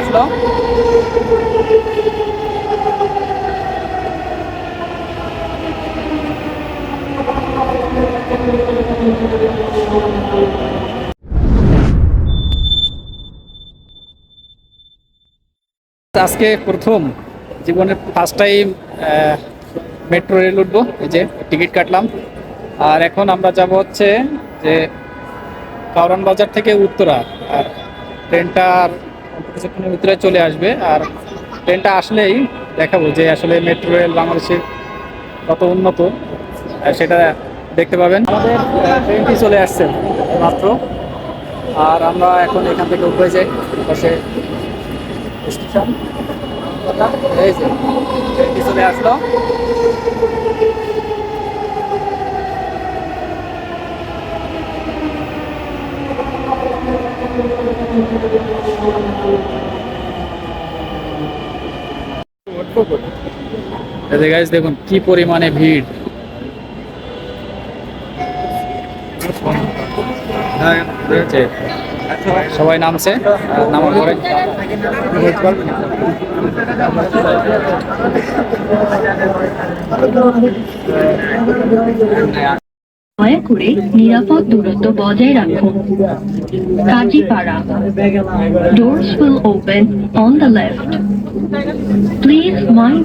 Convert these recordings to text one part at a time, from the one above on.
আসলো। আজকে প্রথম জীবনের ফার্স্ট টাইম মেট্রো রেল উঠবো। এই যে টিকিট কাটলাম। আর এখন আমরা যাব হচ্ছে যে কারণ বাজার থেকে উত্তরা। আর ট্রেনটা কিছুক্ষণের ভিতরে চলে আসবে। আর ট্রেনটা আসলেই দেখাবো যে আসলে মেট্রো রেল বাংলাদেশের কত উন্নত। সেটা দেখতে পাবেন। আমাদের ট্রেনটি চলে আসছে মাত্র। আর আমরা এখন এখান থেকে উঠে যাই, পাশে স্টেশন এই যে, ট্রেনটি চলে আসলো এই যে guys, দেখুন কি পরিমাণে ভিড়। সবাই নামছে, নামার পরে। দয়া করে নিরাপদ দূরত্ব বজায় রাখুন Kazipara doors will open on the left. Please mind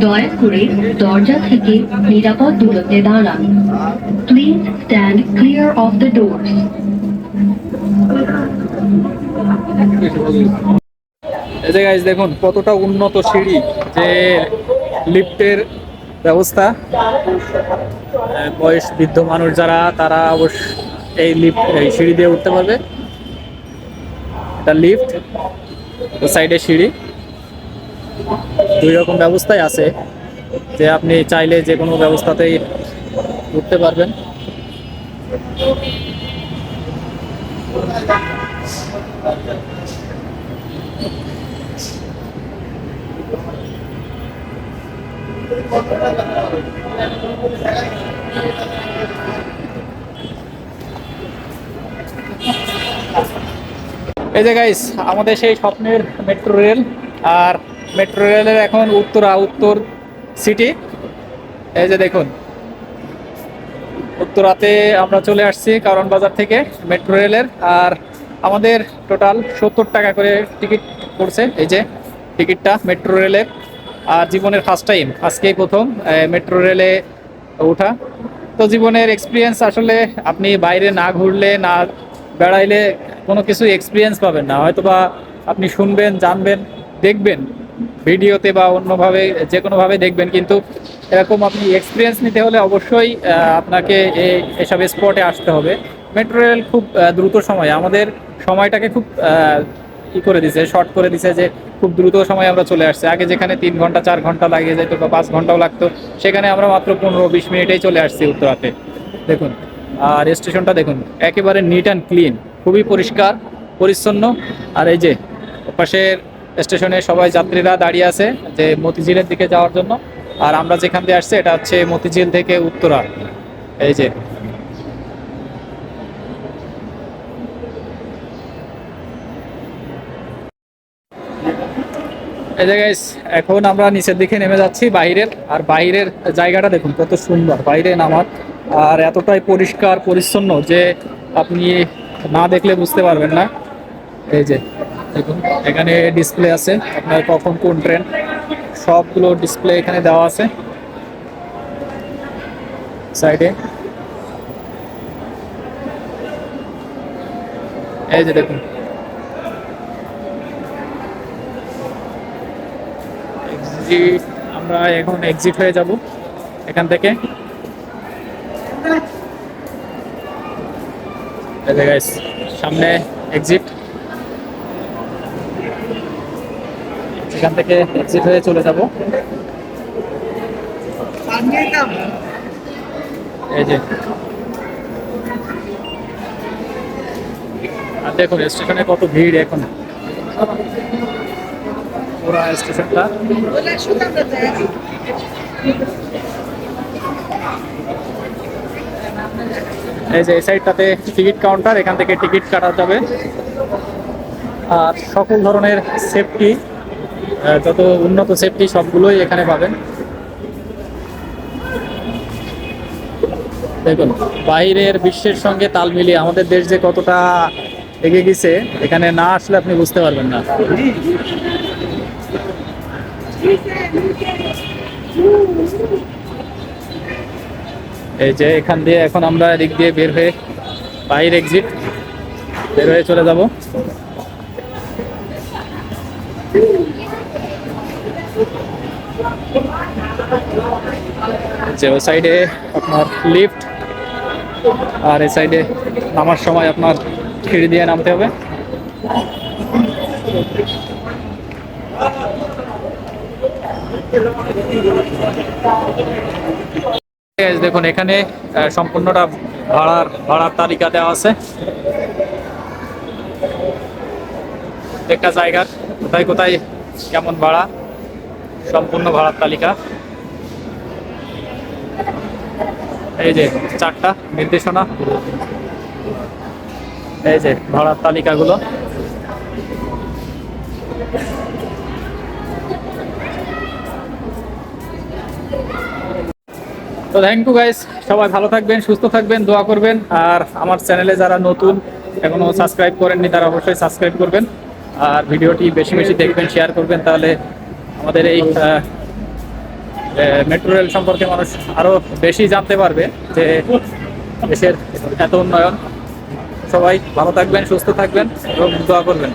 দয়া করে দরজা থেকে নিরাপদ দূরত্বে দাঁড়ান। Please stand clear of the doors এই যে guys, দেখুন, কতটা উন্নত সিঁড়ি যে লিফটের ব্যবস্থা। বয়স বৃদ্ধ মানুষ যারা, তারা অবশ্য এই লিফট এই সিঁড়ি দিয়ে উঠতে পারবে। এটা লিফট সাইডে সিঁড়ি। দুই রকম ব্যবস্থাই আছে। যে আপনি চাইলে যে কোনো ব্যবস্থাতেই উঠতে পারবেন। এই যে গাইস আমাদের সেই স্বপ্নের মেট্রো রেল আর মেট্রো রেলের এখন উত্তরা, উত্তর সিটি এই যে দেখুন, উত্তরাতে আমরা চলে আসছি কারণ বাজার থেকে মেট্রো রেলের আর আমাদের টোটাল সত্তর টাকা করে টিকিট পড়ছে। এই যে টিকিটটা মেট্রো রেলের আর জীবনের ফার্স্ট টাইম আজকেই প্রথম মেট্রো রেলে ওঠা। তো জীবনের এক্সপিরিয়েন্স আসলে আপনি বাইরে না ঘুরলে, না বেড়াইলে কোনো কিছু এক্সপিরিয়েন্স পাবেন না। হয়তো বা আপনি শুনবেন, জানবেন, দেখবেন, ভিডিওতে বা অন্যভাবে যে কোনোভাবে দেখবেন। কিন্তু এরকম আপনি এক্সপিরিয়েন্স নিতে হলে অবশ্যই আপনাকে এসব স্পটে আসতে হবে। মেট্রো রেল খুব দ্রুত সময়। আমাদের সময়টাকে খুব ই করে দিছে? শর্ট করে দিছে যে খুব দ্রুত সময় আমরা চলে আসছি। আগে যেখানে তিন ঘণ্টা, চার ঘণ্টা লাগিয়ে যেত বা পাঁচ ঘন্টাও লাগতো, সেখানে আমরা মাত্র পনেরো বিশ মিনিটেই চলে আসছি উত্তরাতে। দেখুন, আর স্টেশনটা দেখুন, একেবারে নিট অ্যান্ড ক্লিন খুবই পরিষ্কার, পরিচ্ছন্ন। আর এই যে পাশের স্টেশনে সবাই যাত্রীরা দাঁড়িয়ে আছে যে মতিঝিলের দিকে যাওয়ার জন্য। আর আমরা যেখান দিয়ে আসছি, এটা হচ্ছে মতিঝিল থেকে উত্তরা। এই যে এই যে guys, এখন আমরা নিচের দিকে নেমে যাচ্ছি বাইরের আর বাইরের জায়গাটা দেখুন কত সুন্দর। বাইরে নামার আর এতটাই পরিষ্কার পরিচ্ছন্ন যে আপনি না দেখলে বুঝতে পারবেন না। এই যে দেখুন এখানে ডিসপ্লে আছে। আপনার কখন কোন ট্রেন সবগুলো ডিসপ্লে এখানে দেওয়া আছে। সাইডে এই যে দেখুন এক্সিট আমরা এখন এক্সিট হয়ে যাব এখান থেকে। সামনে এক্সিট এখান থেকে এক্সিট হয়ে চলে যাব। এই যে। আর দেখুন স্টেশনে কত ভিড় এখন। পুরা স্টেশনটা এই যে এই সাইডটাতে টিকিট কাউন্টার এখান থেকে টিকিট কাটা যাবে। আর সকল ধরনের সেফটি যত উন্নত সেফটি সবগুলোই এখানে পাবেন। দেখুন, বাইরের বিশ্বের সঙ্গে তাল মিলিয়ে আমাদের দেশ যে কতটা এগিয়ে গেছে, এখানে না আসলে আপনি বুঝতে পারবেন না। এই যে এখান দিয়ে এখন আমরা এদিক দিয়ে বের হয়ে বাইরে এক্সিট বের হয়ে চলে যাব। যে ওই সাইডে আপনার লিফট আর এই সাইডে নামার সময় আপনার সিঁড়ি দিয়ে নামতে হবে। দেখুন, এখানে সম্পূর্ণটা ভাড়ার ভাড়ার তালিকা দেওয়া আছে। একটা জায়গার কোথায় কোথায়, কেমন ভাড়া, সম্পূর্ণ ভাড়ার তালিকা। এই যে, চারটা নির্দেশনা। এই যে, ভাড়ার তালিকাগুলো। তো থ্যাংক ইউ গাইস সবাই ভালো থাকবেন, সুস্থ থাকবেন, দোয়া করবেন। আর আমার চ্যানেলে যারা নতুন এখনও সাবস্ক্রাইব করেননি, তারা অবশ্যই সাবস্ক্রাইব করবেন। আর ভিডিওটি বেশি বেশি দেখবেন শেয়ার করবেন, তাহলে আমাদের এই মেট্রো রেল সম্পর্কে মানুষ আরও বেশি জানতে পারবে যে দেশের এত উন্নয়ন। সবাই ভালো থাকবেন, সুস্থ থাকবেন এবং দোয়া করবেন।